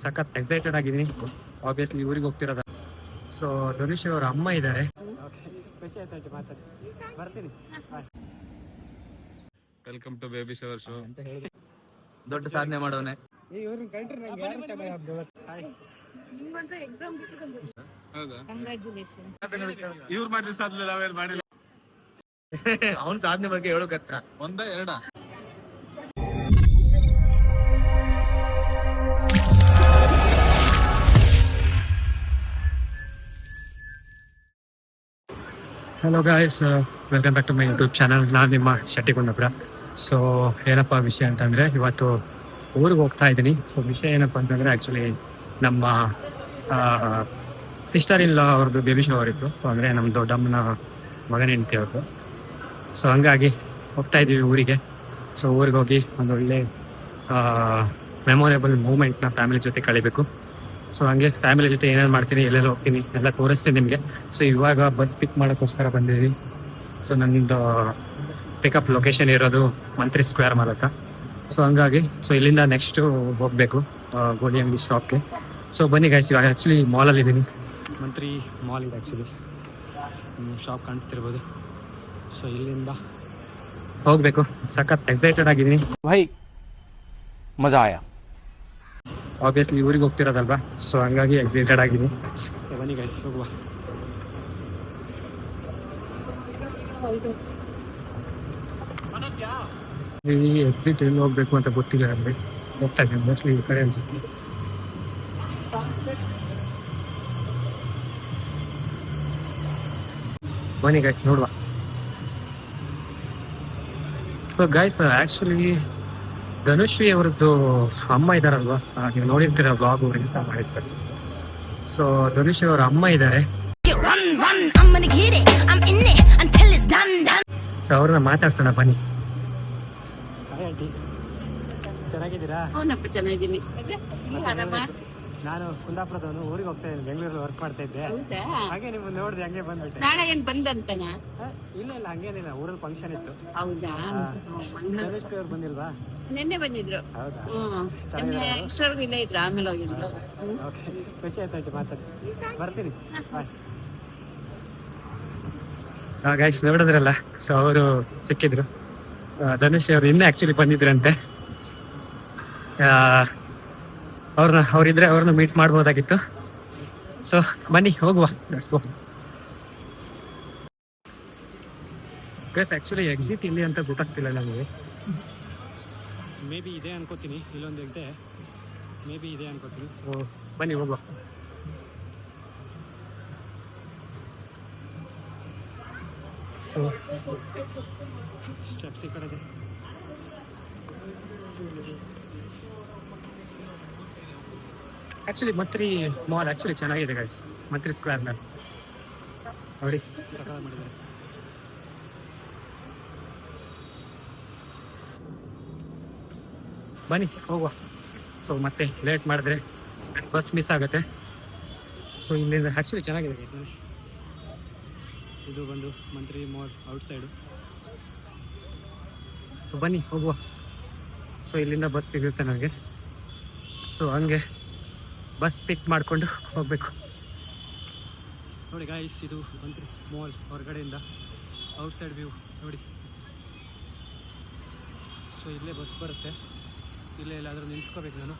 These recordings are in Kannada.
ಸಖತ್ ಎಕ್ಸೈಟೆಡ್ ಆಗಿದ್ದೀನಿ. ಆಬ್ವಿಯಸ್ಲಿ ಊರಿಗೆ ಹೋಗ್ತಿರೋದ. ಸೊ ಧನುಷ್ ಅವ್ರ ಅಮ್ಮ ಇದ್ದಾರೆ. ಖುಷಿ ಆಯ್ತು ಮಾತಾಡಿ ಬರ್ತೀನಿ welcome to baby shower show ದೊಡ್ಡ ಸಾಧನೆ ಮಾಡೋನೆ ಇವ್ರ ಎಕ್ಸಾಮ್ ಹೌದಾ? ಕಂಗ್ರ್ಯಾಚುಲೇಷನ್ಸ್ ಇವ್ರು ಮಾಡಿದ್ರೆ ಸಾಧನೆ ನಾವೇನ್ ಮಾಡಿಲ್ಲ. ಅವನ ಸಾಧನೆ ಬಗ್ಗೆ ಹೇಳೋಕತ್ತ ಒಂದ ಎರಡ? Hello guys welcome back to my YouTube channel ನಾನು ನಿಮ್ಮ ಶೆಟ್ಟಿಗುಂಡಪುರ ಸೊ ಏನಪ್ಪ ವಿಷಯ ಅಂತಂದರೆ, ಇವತ್ತು ಊರಿಗೆ ಹೋಗ್ತಾ ಇದ್ದೀನಿ. ಸೊ ವಿಷಯ ಏನಪ್ಪ ಅಂತಂದರೆ ಆ್ಯಕ್ಚುಲಿ ನಮ್ಮ ಸಿಸ್ಟರ್ ಇಲ್ಲ ಅವ್ರದ್ದು ಬೇಬಿ ಶೋ ಅವರಿತ್ತು ಸೊ ಅಂದರೆ ನಮ್ಮ ದೊಡ್ಡಮ್ಮನ ಮಗನ ಹೆಂಡತಿ ಅವ್ರದ್ದು. ಸೊ ಹಂಗಾಗಿ ಹೋಗ್ತಾ ಇದ್ದೀವಿ ಊರಿಗೆ. ಸೊ ಊರಿಗೆ ಹೋಗಿ ಒಂದು ಒಳ್ಳೆ ಮೆಮೊರೇಬಲ್ ಮೂಮೆಂಟ್ನ ಫ್ಯಾಮಿಲಿ ಜೊತೆ ಕಳಿಬೇಕು. ಸೊ ಹಂಗೆ ಫ್ಯಾಮಿಲಿ ಜೊತೆ ಏನೇನು ಮಾಡ್ತೀನಿ ಎಲ್ಲೆಲ್ಲ ಹೋಗ್ತೀನಿ ಎಲ್ಲ ತೋರಿಸ್ತೀನಿ ನಿಮಗೆ. ಸೊ ಇವಾಗ ಬಸ್ ಪಿಕ್ ಮಾಡೋಕ್ಕೋಸ್ಕರ ಬಂದಿದ್ದೀನಿ ಸೊ ನನ್ನದು ಪಿಕಪ್ ಲೊಕೇಶನ್ ಇರೋದು ಮಂತ್ರಿ ಸ್ಕ್ವೇರ್ ಮಾಲಕ ಸೊ ಹಂಗಾಗಿ ಸೊ ಇಲ್ಲಿಂದ ನೆಕ್ಸ್ಟು ಹೋಗಬೇಕು ಗೋಲಿ ಅಂಗಡಿ ಶಾಪ್ಗೆ ಸೊ ಬನ್ನಿ ಗಾಯ್ಸ್ ಇವಾಗ ಆ್ಯಕ್ಚುಲಿ ಮಾಲಲ್ಲಿದ್ದೀನಿ ಮಂತ್ರಿ ಮಾಲ್ ಇದೆ ಆ್ಯಕ್ಚುಲಿ ಶಾಪ್ ಕಾಣಿಸ್ತಿರ್ಬೋದು. ಸೊ ಇಲ್ಲಿಂದ ಹೋಗಬೇಕು. ಸಖತ್ ಎಕ್ಸೈಟೆಡ್ ಆಗಿದ್ದೀನಿ. ಭಾಯ್ ಮಜಾ ಆಯಾ? ಆಬ್ವಿಯಸ್ಲಿ ಊರಿಗೆ ಹೋಗ್ತಿರೋದಲ್ವಾ? ಸೊ ಹಂಗಾಗಿ ಎಕ್ಸೈಟೆಡ್ ಆಗಿದ್ದೀನಿ. ಸೊ ಬನ್ನಿ ಗೈಸ್ ಹೋಗುವ. ಎಕ್ಸಿಟ್ ಎಲ್ಲಿ ಹೋಗ್ಬೇಕು ಅಂತ ಗೊತ್ತಿಲ್ಲ ಅಂದ್ರೆ ಹೋಗ್ತಾ ಇದ್ದೀನಿ ಮೋಸ್ಟ್ಲಿ ಈ ಕಡೆ ಅನ್ಸುತ್ತೆ. ಬನ್ನಿ ಗೈಸ್ ನೋಡುವ. ಸೊ ಗೈಸ್ ಆ್ಯಕ್ಚುಲಿ ಧನುಶ್ರೀ ಅವರದ್ದು ಅಮ್ಮ ಇದಾರಲ್ವಾ? ನೀವು ನೋಡಿರ್ತೀರ ಬ್ಲಾಗ್ ಅಂತ ಮಾಡಿರ್ತಾರೆ. ಸೊ ಧನುಶ್ರೀ ಅವರ ಅಮ್ಮ ಇದ್ದಾರೆ. ಸೊ ಅವ್ರನ್ನ ಮಾತಾಡ್ಸೋಣ ಬನ್ನಿ. ಚೆನ್ನಾಗಿದ್ದೀರಾ? ನಾನು ಕುಂದಾಪುರದವನು ಊರಿಗೆ ಹೋಗ್ತಾ ಇದ್ದೀನಿ ಬೆಂಗಳೂರಲ್ಲಿ ವರ್ಕ್ ಮಾಡ್ತಾ ಇದ್ದೆ. ಹಾಗೆ ನಿಮ್ಮ ನೋಡಿದೆ ಹಂಗೆ ಬಂದ್ಬಿಟ್ಟೆ. ನಾಳೆ ಏನ್ ಬಂದಂತನ? ಆ, ಇಲ್ಲ ಇಲ್ಲ ಹಂಗೇನಿಲ್ಲ ಊರಲ್ಲಿ ಫಂಕ್ಷನ್ ಇತ್ತು. ಹೌದಾ? ಅವ್ರು ಬಂದಿಲ್ವಾ? ನಿನ್ನೆ ಬಂದಿದ್ರು. ಇಲ್ಲೇ ಇದ್ರು ಆಮೇಲೆ ಹೋಗಿದ್ರು. ಓಕೆ ಖುಷಿ ಆಯ್ತಾಯ್ತು ಮಾತಾಡಿ. ಬರ್ತೀನಿ. ಗೈಸ್ ನೋಡಿದ್ರಲ್ಲ ಸೊ ಅವರು ಸಿಕ್ಕಿದ್ರು. ಧನುಷ್ ಅವರು ಇನ್ನೂ ಆ್ಯಕ್ಚುಲಿ ಬಂದಿದ್ರಂತೆ. ಅವ್ರನ್ನ ಅವರಿದ್ರೆ ಅವ್ರನ್ನ ಮೀಟ್ ಮಾಡ್ಬೋದಾಗಿತ್ತು. ಸೊ ಬನ್ನಿ ಹೋಗುವ. ಗೈಸ್ ಆ್ಯಕ್ಚುಲಿ ಎಕ್ಸಿಟ್ ಇಲ್ಲಿ ಅಂತ ಗೊತ್ತಾಗ್ತಿಲ್ಲ ನಮಗೆ. ಮೇ ಬಿ ಇದೆ ಅನ್ಕೋತೀನಿ ಇಲ್ಲೊಂದು ಇದೆ. ಮೇ ಬಿ ಇದೆ ಅನ್ಕೋತೀನಿ. ಸೊ ಬನ್ನಿ ಹೋಗುವ. ಸೊ ಸ್ಟೆಪ್ಸ್ ಈ ಕಡೆಗೆ. ಆ್ಯಕ್ಚುಲಿ ಮಂತ್ರಿ ಮಾಲ್ ಆ್ಯಕ್ಚುಲಿ ಚೆನ್ನಾಗಿದೆ ಗೈಸ್ ಮಂತ್ರಿ ಸ್ಕ್ವೇರ್ ಮೇಲೆ ನೋಡಿ. ಸಕಾಲ ಮಾಡಿದ್ದಾರೆ ಬನ್ನಿ ಹೋಗುವ. ಸೊ ಮತ್ತೆ ಲೇಟ್ ಮಾಡಿದ್ರೆ ಬಸ್ ಮಿಸ್ ಆಗುತ್ತೆ. ಸೊ ಇಲ್ಲಿಂದ ಆ್ಯಕ್ಚುಲಿ ಚೆನ್ನಾಗಿದೆ ಗೈಸ್ ಇದು ಬಂದು ಮಂತ್ರಿ ಮಾಲ್ ಔಟ್ ಸೈಡು ಸೊ ಬನ್ನಿ ಹೋಗುವ. ಸೊ ಇಲ್ಲಿಂದ ಬಸ್ ಸಿಗುತ್ತೆ ನನಗೆ ಸೊ ಹಂಗೆ ಬಸ್ ಪಿಕ್ ಮಾಡಿಕೊಂಡು ಹೋಗಬೇಕು. ನೋಡಿ ಗಾಯ್ಸ್ ಇದು ಮಂತ್ರಿ ಮಾಲ್ ಹೊರಗಡೆಯಿಂದ ಔಟ್ ಸೈಡ್ ವ್ಯೂ ನೋಡಿ. ಸೊ ಇಲ್ಲೇ ಬಸ್ ಬರುತ್ತೆ. ಇಲ್ಲೇ ಎಲ್ಲಾದರೂ ನಿಂತ್ಕೋಬೇಕು ನಾನು.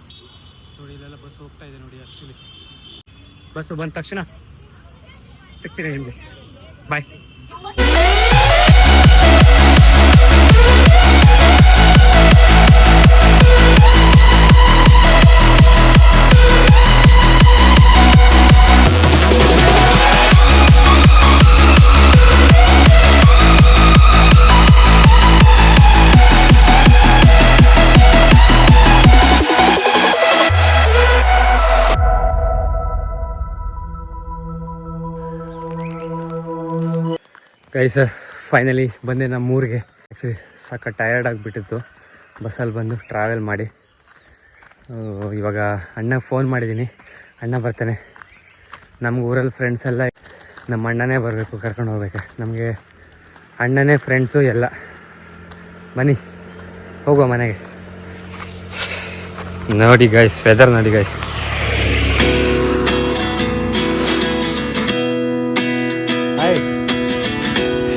ನೋಡಿ ಇಲ್ಲೆಲ್ಲ ಬಸ್ ಹೋಗ್ತಾ ಇದೆ ನೋಡಿ ಆ್ಯಕ್ಚುಲಿ ಬಸ್ಸು ಬಂದ ತಕ್ಷಣ ಸಿಗ್ತೀನಿ ನಿಮಗೆ. ಬಾಯ್ ಗೈಸ್ ಫೈನಲಿ ಬಂದೆ ನಮ್ಮ ಊರಿಗೆ. ಆ್ಯಕ್ಚುಲಿ ಸಾಕ ಟಯರ್ಡ್ ಆಗಿಬಿಟ್ಟಿತ್ತು. ಬಸ್ಸಲ್ಲಿ ಬಂದು ಟ್ರಾವೆಲ್ ಮಾಡಿ. ಇವಾಗ ಅಣ್ಣ ಫೋನ್ ಮಾಡಿದ್ದೀನಿ ಅಣ್ಣ ಬರ್ತಾನೆ. ನಮ್ಗೆ ಊರಲ್ಲಿ ಫ್ರೆಂಡ್ಸ್ ಎಲ್ಲ ನಮ್ಮ ಅಣ್ಣನೇ ಬರಬೇಕು, ಕರ್ಕೊಂಡು ಹೋಗ್ಬೇಕು. ನಮಗೆ ಅಣ್ಣನೇ ಫ್ರೆಂಡ್ಸು ಎಲ್ಲ. ಬನ್ನಿ, ಹೋಗುವ ಮನೆಗೆ. ನೋಡಿ ಗೈಸ್ ವೆದರ್ ನೋಡಿ guys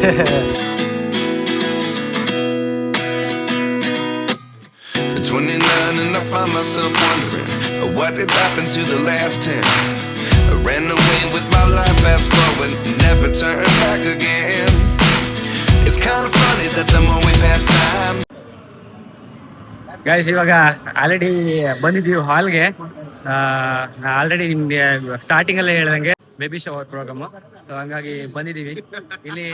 29 and I find myself wondering uh, what did happen to the last 10. I ran away with my life, fast forward, never turn back again. It's kind of funny that the more we pass time, guys ಇವಾಗ ಆಲ್ರೆಡಿ ಬಂದಿದ್ದೀವಿ ಹಾಲ್ಗೆ ಆಲ್ರೆಡಿ ನಿಮ್ಗೆ ಸ್ಟಾರ್ಟಿಂಗ್ ಅಲ್ಲೇ ಹೇಳ್ದಂಗೆ ಬೇಬಿ ಶವರ್ ಪ್ರೋಗ್ರಾಮ್ ಸೊ ಹಂಗಾಗಿ ಬಂದಿದೀವಿ ಇಲ್ಲಿ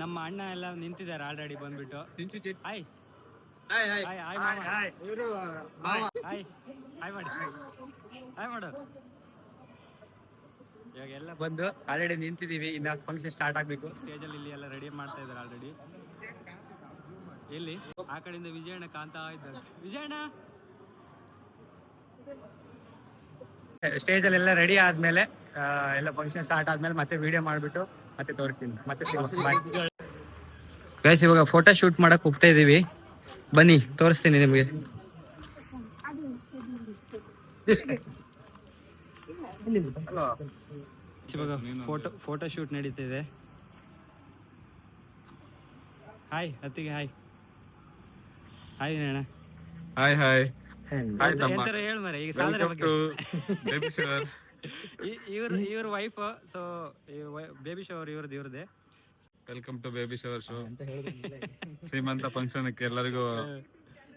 ನಮ್ಮ ಅಣ್ಣ ಎಲ್ಲ ನಿಂತಿದ್ದಾರೆ ಆಲ್ರೆಡಿ ಬಂದ್ಬಿಟ್ಟು. ಹಾಯ್ ಹಾಯ್ ಹಾಯ್ ಹಾಯ್ ಮಾಡಿ ಹಾಯ್ ಹಾಯ್ ಹಾಯ್ ಮಾಡಿ. ಹಾಯ್ ಮಾಡು. ಇವಾಗ ಎಲ್ಲ ಬಂದು ಆಲ್ರೆಡಿ ನಿಂತಿದೀವಿ ಇನ್ನ ಫಂಕ್ಷನ್ ಸ್ಟಾರ್ಟ್ ಆಗಬೇಕು. ಸ್ಟೇಜಲ್ಲಿ ಇಲ್ಲಿ ಎಲ್ಲ ರೆಡಿ ಮಾಡ್ತಾ ಇದ್ದಾರೆ ಆಲ್ರೆಡಿ ಇಲ್ಲಿ ಆ ಕಡೆಯಿಂದ ವಿಜಯಣ್ಣ ಕಾಣ್ತಾ ಇದ್ದಂತೆ ವಿಜಯಣ್ಣ! ಸ್ಟೇಜ್ ಅಲ್ಲಿ ಎಲ್ಲ ರೆಡಿ ಆದ್ಮೇಲೆ ಎಲ್ಲ ಫಂಕ್ಷನ್ ಸ್ಟಾರ್ಟ್ ಆದ್ಮೇಲೆ ಮತ್ತೆ ವಿಡಿಯೋ ಮಾಡ್ಬಿಟ್ಟು ಮತ್ತೆ ತೋರಿಸ್ತೀನಿ. ಮತ್ತೆ ಗೈಸ್ ಇವಾಗ ಫೋಟೋ ಶೂಟ್ ಮಾಡಕ್ ಹೋಗ್ತಾ ಇದೀವಿ. ಬನ್ನಿ ತೋರಿಸ್ತೀನಿ ನಿಮಗೆ. ಇವಾಗ ಫೋಟೋ ಫೋಟೋ ಶೂಟ್ ನಡೀತಿದೆ ಹಾಯ್ ಅತ್ತಿಗೆ ಹಾಯ್ ಹಾಯ್ ಅಣ್ಣ ಹಾಯ್ ಹಾಯ್ ಹೇಳು ಮರೆ ಈಗ ಸಾಧನೆ ಬಗ್ಗೆ. ಇವ್ರ ಇವ್ರ ವೈಫ್ ಸೊ ಬೇಬಿ ಶವರ್ ಇವ್ರದ್ದು ಇವ್ರದೇ welcome to baby shower show ಶ್ರೀಮಂತ ಫಂಕ್ಷನ್ ಎಲ್ಲರಿಗೂ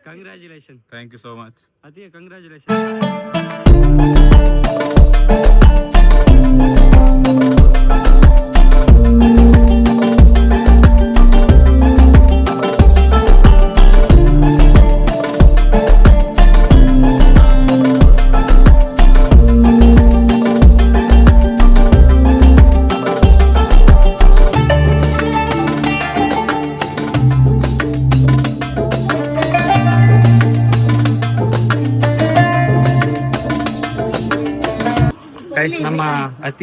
congratulation thank you so much ಅದಕ್ಕೆ ಕಂಗ್ರ್ಯಾಚುಲೇಷನ್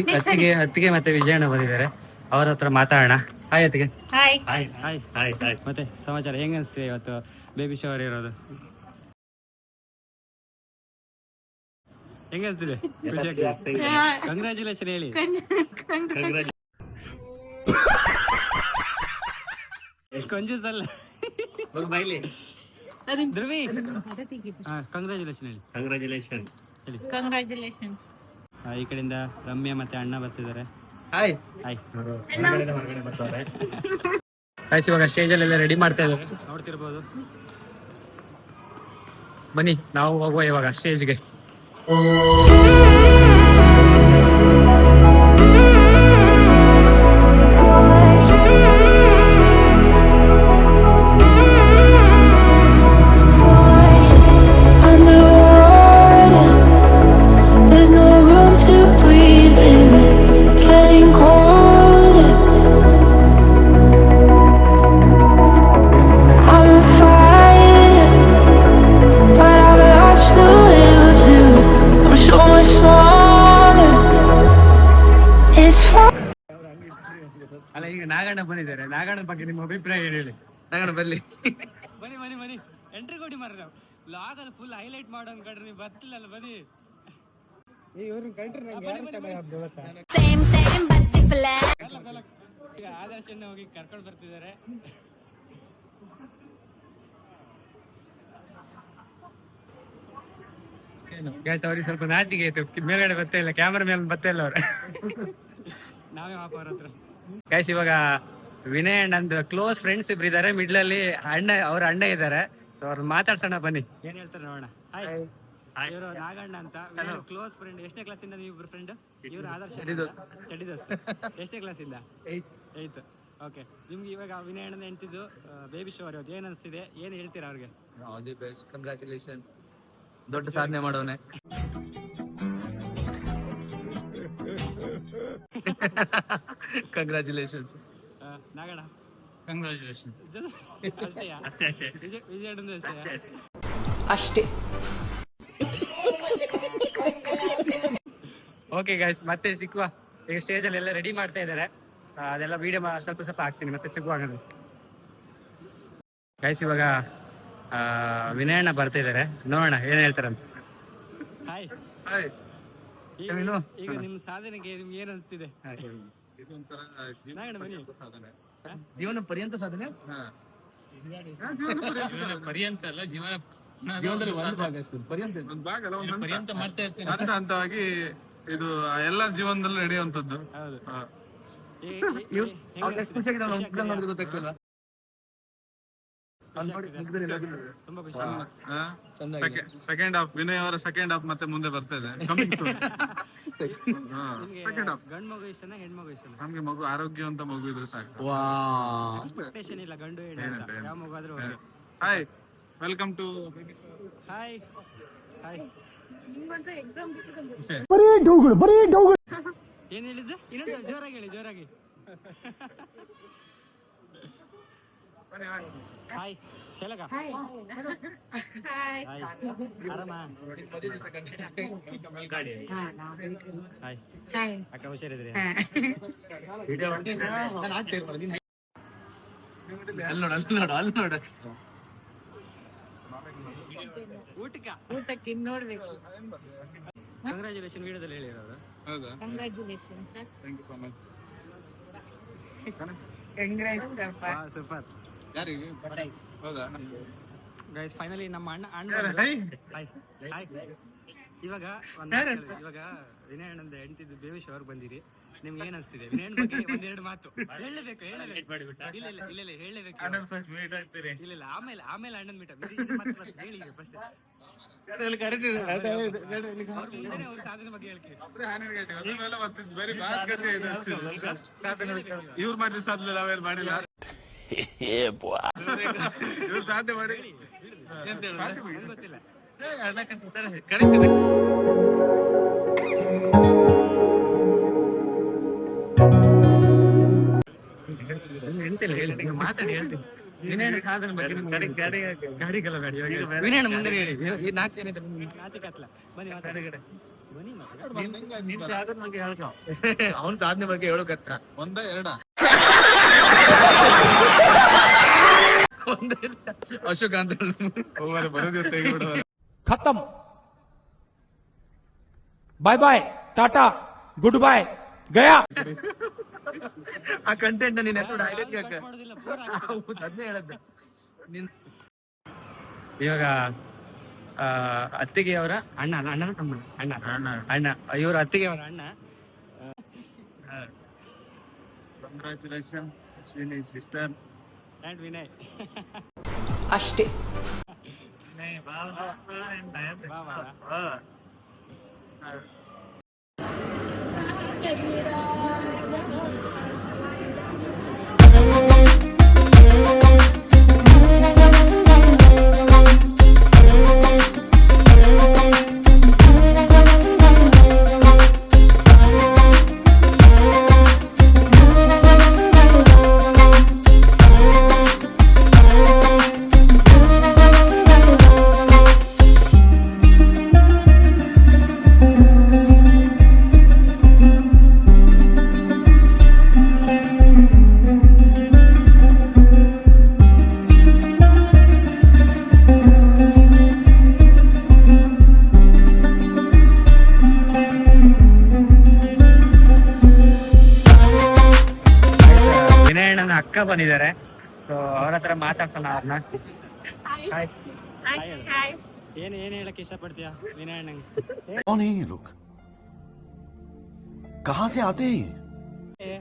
ಅತ್ತಿ ಅತ್ತಿಗೆ ಅತ್ತಿಗೆ ಮತ್ತೆ ವಿಜಯಣ್ಣ ಬಂದಿದ್ದಾರೆ. ಅವ್ರ ಹತ್ರ ಮಾತಾಡೋಣ. ಹಾಯ್ ಅತ್ತಿಗೆ. Hi hi hi hi hi ಮತ್ತೆ ಸಮಾಚಾರ ಹೆಂಗ ಅನ್ಸ್ತಿದೆ ಇವತ್ತು ಬೇಬಿ ಶವರ್ ಇರೋದು? ಹೆಂಗ ಅನ್ಸ್ತಿದೆ? ಖುಷಿ ಕಂಗ್ರ್ಯಾಚುಲೇಷನ್ ಹೇಳಿ. ಕಂಜೂಸ್ ಅಲ್ಲ. ಧ್ರುವಿ. ಕಂಗ್ರ್ಯಾಚುಲೇಷನ್ ಹೇಳಿ. ಕಂಗ್ರ್ಯಾಚುಲೇಷನ್ ಈ ಕಡೆಯಿಂದ ರಮ್ಯ ಮತ್ತೆ ಅಣ್ಣ ಬರ್ತಿದ್ದಾರೆ. ಹಾಯ್ ಹಾಯ್ ಆಯ್ತು ಇವಾಗ ಸ್ಟೇಜ್ ಅಲ್ಲಿ ರೆಡಿ ಮಾಡ್ತಾ ಇದ್ದಾರೆ. ನೋಡ್ತಿರ್ಬೋದು. ಬನ್ನಿ ನಾವು ಹೋಗುವ ಇವಾಗ ಸ್ಟೇಜ್ಗೆ ಅಲ್ಲ ಈಗ ನಾಗಣ್ಣ ಬಂದಿದ್ದಾರೆ. ನಾಗಣ್ಣ ಬಗ್ಗೆ ನಿಮ್ಮ ಅಭಿಪ್ರಾಯ ಏನು ಹೇಳಿ? ನಾಗಣ್ಣ ಬರ್ಲಿ. ಬನ್ನಿ ಬನ್ನಿ ಬನ್ನಿ. ಎಂಟ್ರಿ ಕೊಡಿ ಮಾರ ನಾವು. ಲಾಗ್ ಅಲ್ಲಿ ಫುಲ್ ಹೈಲೈಟ್ ಮಾಡೋ ಕಡ್ರಿ ನೀವು ಬರ್ತಿಲ್ಲ ಅಲ್ಲ ಬನ್ನಿ. ಈಗ ಆದರ್ಶನ ಹೋಗಿ ಕರ್ಕೊಂಡು ಬರ್ತಿದ್ದಾರೆ. ಗ್ಯಾಸ್ ಅವ್ರಿಗೆ ಸ್ವಲ್ಪ ನಾಚಿಕೆ ಆಯ್ತು. ಮೇಲ್ಗಡೆ ಬರ್ತಾ ಇಲ್ಲ. ಕ್ಯಾಮ್ರಾ ಮೇಲೆ ಬರ್ತಾ ಇಲ್ಲ ಅವ್ರು. ನಾವೇ ಪಾಪ ಅವ್ರ ಹತ್ರ. ಗ್ಯಾಸ್ ಇವಾಗ ವಿನಯ್ ಅಣ್ಣಂದು ಕ್ಲೋಸ್ ಫ್ರೆಂಡ್ಸ್ ಇಬ್ರು ಇದಾರೆ. ಮಿಡ್ಲ್ ಅಲ್ಲಿ ಅಣ್ಣ ಅವ್ರ ಅಣ್ಣ ಇದಾರೆ. ಸೊ ಅವ್ರ ಮಾತಾಡ್ಸೋಣ ಬನ್ನಿ. ಏನ್ ಹೇಳ್ತಾರೆ ನೋಡೋಣ ಇವರು ನಾಗಣ್ಣ ಅಂತ. ಕ್ಲೋಸ್ ಫ್ರೆಂಡ್ ಎಷ್ಟನೇ ಕ್ಲಾಸ್ ಇಂದ ನೀವು ಫ್ರೆಂಡ್ ಇವರು ಆದರ್ಶ ಚಡಿ ದೋಸ್ತ. ಎಷ್ಟನೇ ಕ್ಲಾಸ್ ಇಂದ? ಏಯ್ತ್ ಓಕೆ ನಿಮ್ಗೆ ಇವಾಗ ವಿನಯ್ ಅಣ್ಣನ ಹೆಂಡ್ತಿದ್ದು ಬೇಬಿ ಶೋ ಇವತ್ತು ಏನ್ ಅನ್ಸ್ತಿದೆ? ಏನ್ ಹೇಳ್ತೀರಾ ಅವ್ರಿಗೆ? ಆಲ್ ದಿ ಬೆಸ್ಟ್ ಕಂಗ್ರ್ಯಾಚುಲೇಷನ್ ದೊಡ್ಡ ಸಾಧನೆ ಮಾಡೋನೆ. ಕಂಗ್ರ್ಯಾಚುಲೇಷನ್ಸ್ ನಾಗಣ್ಣ. ಕಂಗ್ರ್ಯಾಚುಲೇಷನ್ ಅಷ್ಟೇಯಾ ವಿಜಯ್ ವಿಜಯ್ ಅಣ್ಣಂದು ಅಷ್ಟೇ ಅಷ್ಟೇ ಓಕೆ ಗೈಸ್ ಮತ್ತೆ ಸಿಕ್ಕುವ. ಈಗ ಸ್ಟೇಜ್ ಅಲ್ಲಿ ಎಲ್ಲ ರೆಡಿ ಮಾಡ್ತಾ ಇದ್ದಾರೆ. ಅದೆಲ್ಲ ವಿಡಿಯೋ ಸ್ವಲ್ಪ ಸ್ವಲ್ಪ ಹಾಕ್ತೀನಿ ಮತ್ತೆ ಸಿಗುವಾಗ ಗೈಸ್ ಇವಾಗ ವಿನಯಣ್ಣ ಬರ್ತಾ ಇದ್ದಾರೆ. ನೋಡೋಣ ಏನ್ ಹೇಳ್ತಾರಂತ. ಹಾಯ್ ಹಾಯ್ ಈಗ ನಿಮ್ ಈಗ ನಿಮ್ಮ ಸಾಧನೆಗೆ ನಿಮ್ಗೆ ಏನ್ ಅನಿಸ್ತಿದೆ? ಜೀವನ ನಾಗಣ್ಣ ಸಾಧನೆ. ಜೀವನ ಪರ್ಯಂತ ಸಾಧನೆ? ಹಾ. ಹಾ, ಪರ್ಯಂತ. ಅಲ್ಲ ಜೀವನ ಜೀವನದಲ್ಲಿ ಒಂದು ಭಾಗ ಅಷ್ಟೇ ಪರ್ಯಂತ ಒಂದ್ ಭಾಗ ಅಲ್ಲ ಒಂದ್ ಹಂತ. ಪರ್ಯಂತ ಮಾಡ್ತಾ ಇರ್ತೀನಿ. ಹಂತ ಹಂತವಾಗಿ ಇದು ಎಲ್ಲ ಜೀವನದಲ್ಲಿ ನಡೆಯುವಂತದ್ದು ಹೌದು. ಹಾ. ಏ- ಏ- ಏ- ಹೆಂಗ್ ಖುಷಿ ಆಗ್ತಿದ್ಯಾ? ಗೊತ್ತಾಗ್ತಿಲ್ಲ. ಸೆಕೆಂಡ್ ಹಾಫ್ ವಿನಯ್ ಅವರ ಸೆಕೆಂಡ್ ಹಾಫ್ ಮತ್ತೆ ಮುಂದೆ ಬರ್ತಾ ಇದೆ. Coming soon. ಹಾ, ನಿಮ್ಗೆ second half. ಗಂಡ್ ಮಗು ಇಷ್ಟನಾ ಹೆಣ್ಮಗು ಇಷ್ಟನಾ ನಮ್ಗೆ ಮಗು ಆರೋಗ್ಯವಂತ ಮಗು ಇದ್ರೆ ಸಾಕು. ಎಕ್ಸ್ಪೆಕ್ಟೇಷನ್ ಇಲ್ಲ ಗಂಡು ಹೆಣ್ಣು ಯಾವ ಮಗು ಆದ್ರೂ hi welcome to hi hi ಏನ್ ಹೇಳಿದ್ದು? ಇನ್ನೊಂದು ಜೋರಾಗಿ ಹೇಳಿ ಜೋರಾಗಿ. ಹಾಯ್ ಶೈಲಕ ಹಾಯ್ ಆರಾಮ ಹಾಯ್ ಅಕ್ಕ ಹುಷಾರಿದ್ರಿ ಊಟಕ್ಕ ಊಟಕ್ಕೆ ಇನ್ನು ನೋಡ್ಬೇಕು ಕಂಗ್ರಾಚುಲೇಷನ್ ವಿಡಿಯೋದಲ್ಲಿ ಹೇಳಿರೋದು ಹೌದಾ congratulation sir thank you so much super ಯಾರಿಗೆ? ಹೌದಾ? ಗೈಸ್ ಫೈನಲಿ ನಮ್ಮ ಅಣ್ಣ ಅಣ್ಣ ಇವಾಗ ಒಂದ್ ಇವಾಗ ವಿನಯ್ ಅಣ್ಣಂದ ಹೆಂಡತಿದ್ದು ಬೇಬಿ ಶವರ್ ಬಂದಿರಿ. ನಿಮ್ಗೆ ಏನ್ ಅನ್ಸ್ತಿದೆ? ವಿನಯ್ ಅಣ್ಣ ಬಗ್ಗೆ ಒಂದೆರಡು ಮಾತು. ಹೇಳಲೇಬೇಕು ಹೇಳಲೇಬೇಕು. ಇಲ್ಲ ಇಲ್ಲ ಇಲ್ಲ ಇಲ್ಲ ಹೇಳಲೇಬೇಕು ಇಲ್ಲ ಇಲ್ಲ ಆಮೇಲೆ ಆಮೇಲೆ ಅಣ್ಣನ್ ಮೀಟ ಮತ್ತೆ ಮತ್ತೆ ಹೇಳಿ ಫಸ್ಟ್ ಅವ್ರ ಮುಂದೆನೆ ಅವ್ರ ಸಾಧನೆ ಬಗ್ಗೆ ಹೇಳ್ತೀವಿ ಇವ್ರು ಮಾಡಿದ ಸಾಧ್ಯ ನಾವೇನ್ ಮಾಡಿಲ್ಲ. ಇವ್ರು ಸಾಧ್ಯ ಮಾಡಿ ಮಾತಾಡಿ ಹೇಳ್ತೀನಿ ಸಾಧನೆ ಬಗ್ಗೆ ನಿಮ್ಗೆ ಗಾಡಿಗೆಲ್ಲ ಬೇಡ ಇವಾಗ ವಿನಯಣ್ಣ ಮುಂದೆ ಹೇಳಿ ಈ ನಾಲ್ಕು ಜನ ಇದ್ದಾರೆ, ನಿಮ್ಗೆ ನಾಚಿಕೆ ಹತ್ತಲ್ಲ ಬನ್ನಿ ಮಾತಾಡಿ ಬನ್ನಿ ಮಾತಾಡಿ. ಅವ್ನ ಸಾಧನೆ ಬಗ್ಗೆ ಹೇಳೋಕತ್ತ ಒಂದ ಎರಡ ಅಶೋಕ್ ಅಂತ ಖತಮ್ bye bye Tata goodbye ಗಯಾ. ಆ ಕಂಟೆಂಟ್ ನೀನ್ ಇವಾಗ ಅತ್ತಿಗೆ ಅವರ ಅಣ್ಣ ಅಣ್ಣ ತಮ್ಮ ಅಣ್ಣ. ಅಣ್ಣ. ಇವರ ಇವ್ರ ಅತ್ತಿಗೆ ಅವರ ಅಣ್ಣ congratulation Srini sister and Vinay ಅಷ್ಟೇ. ಬಾ ಬಾ ವಿನಯ್ ಬಂದಿದ್ದಾರೆ ಸೊ ಅವ್ರ ಹತ್ರ ಮಾತಾಡ್ಸೋಣ ಅವ್ರನ್ನ ಹಾಯ್ ಹಾಯ್ ಹೇಳು. ಏನ್ ಏನ್ ಹೇಳಕ್ ಇಷ್ಟಪಡ್ತೀಯ ವಿನಯ್ ಅಣ್ಣಂಗೆ कौन है ये लोग कहाँ से आते हैं ये?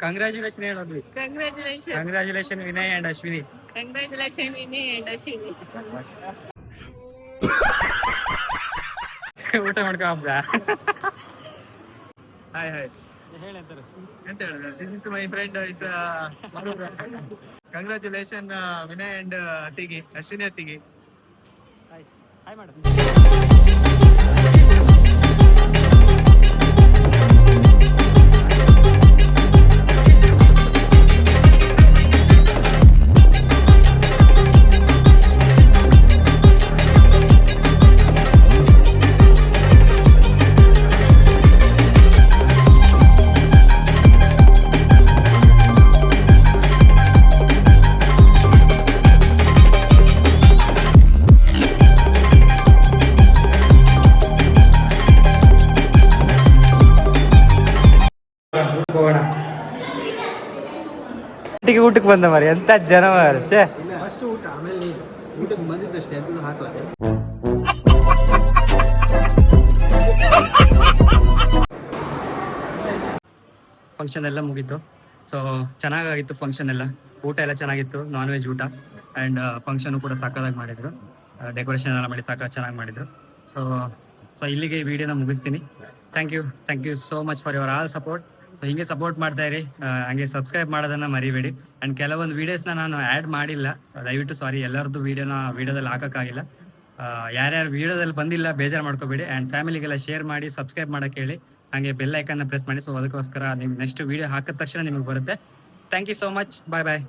ಕಂಗ್ರಾಚುಲೇಷನ್ ಹೇಳೋದು congratulation congratulation Vinay and Ashwini congratulation Vini and Ashwini ಊಟ ಮಾಡ್ಕೊ ಹಬ್ಬ ಹಾಯ್ ಹಾಯ್ ಎಂತ ಹೇಳುದು? This is my friend is congratulation Vinay and ಅತ್ತಿಗೆ ಅಶ್ವಿನಿ ಅತ್ತಿಗೆ. ಹಾಯ್ ಹಾಯ್ ಮೇಡಮ್ ಲಾಸ್ಟಿಗೆ ಊಟಕ್ಕೆ ಬಂದ ಮರಿ ಎಂತ ಜನ ಫಂಕ್ಷನ್ ಎಲ್ಲ ಮುಗೀತು. ಸೊ ಚೆನ್ನಾಗಾಗಿತ್ತು ಫಂಕ್ಷನ್ ಎಲ್ಲ. ಊಟ ಎಲ್ಲ ಚೆನ್ನಾಗಿತ್ತು ನಾನ್ ವೆಜ್ ಊಟ ಆ್ಯಂಡ್ ಫಂಕ್ಷನು ಕೂಡ ಸಾಕಾಗಿ ಮಾಡಿದ್ರು. ಡೆಕೋರೇಷನ್ ಎಲ್ಲ ಮಾಡಿ ಸಾಕಾಗಿ ಚೆನ್ನಾಗಿ ಮಾಡಿದ್ರು. ಸೊ ಸೊ ಇಲ್ಲಿಗೆ ಈ ವಿಡಿಯೋನ ಮುಗಿಸ್ತೀನಿ. Thank you thank you so much for your all support so ಹಿಂಗೆ ಸಪೋರ್ಟ್ ಮಾಡ್ತಾ ಇರಿ. ಹಂಗೆ ಸಬ್ಸ್ಕ್ರೈಬ್ ಮಾಡೋದನ್ನ ಮರಿಬೇಡಿ. ಅಂಡ್ ಕೆಲವೊಂದು ವಿಡಿಯೋಸ್ನ ನಾನು ಆ್ಯಡ್ ಮಾಡಿಲ್ಲ. ದಯವಿಟ್ಟು ಸಾರಿ ಎಲ್ಲರದ್ದು ವಿಡಿಯೋನ ವಿಡಿಯೋದಲ್ಲಿ ಹಾಕೋಕ್ಕಾಗಿಲ್ಲ. ಯಾರ್ಯಾರು ವಿಡಿಯೋದಲ್ಲಿ ಬಂದಿಲ್ಲ, ಬೇಜಾರು ಮಾಡ್ಕೋಬೇಡಿ. ಆ್ಯಂಡ್ ಫ್ಯಾಮಿಲಿಗೆಲ್ಲ ಶೇರ್ ಮಾಡಿ ಸಬ್ಸ್ಕ್ರೈಬ್ ಮಾಡೋಕ್ಕೆ ಹೇಳಿ. ಹಂಗೆ ಬೆಲ್ ಐಕನ್ನ ಪ್ರೆಸ್ ಮಾಡಿ. ಸೊ ಅದಕ್ಕೋಸ್ಕರ ನಿಮ್ಗೆ ನೆಕ್ಸ್ಟ್ ವೀಡಿಯೋ ಹಾಕಿದ ತಕ್ಷಣ ನಿಮಗೆ ಬರುತ್ತೆ. Thank you so much bye bye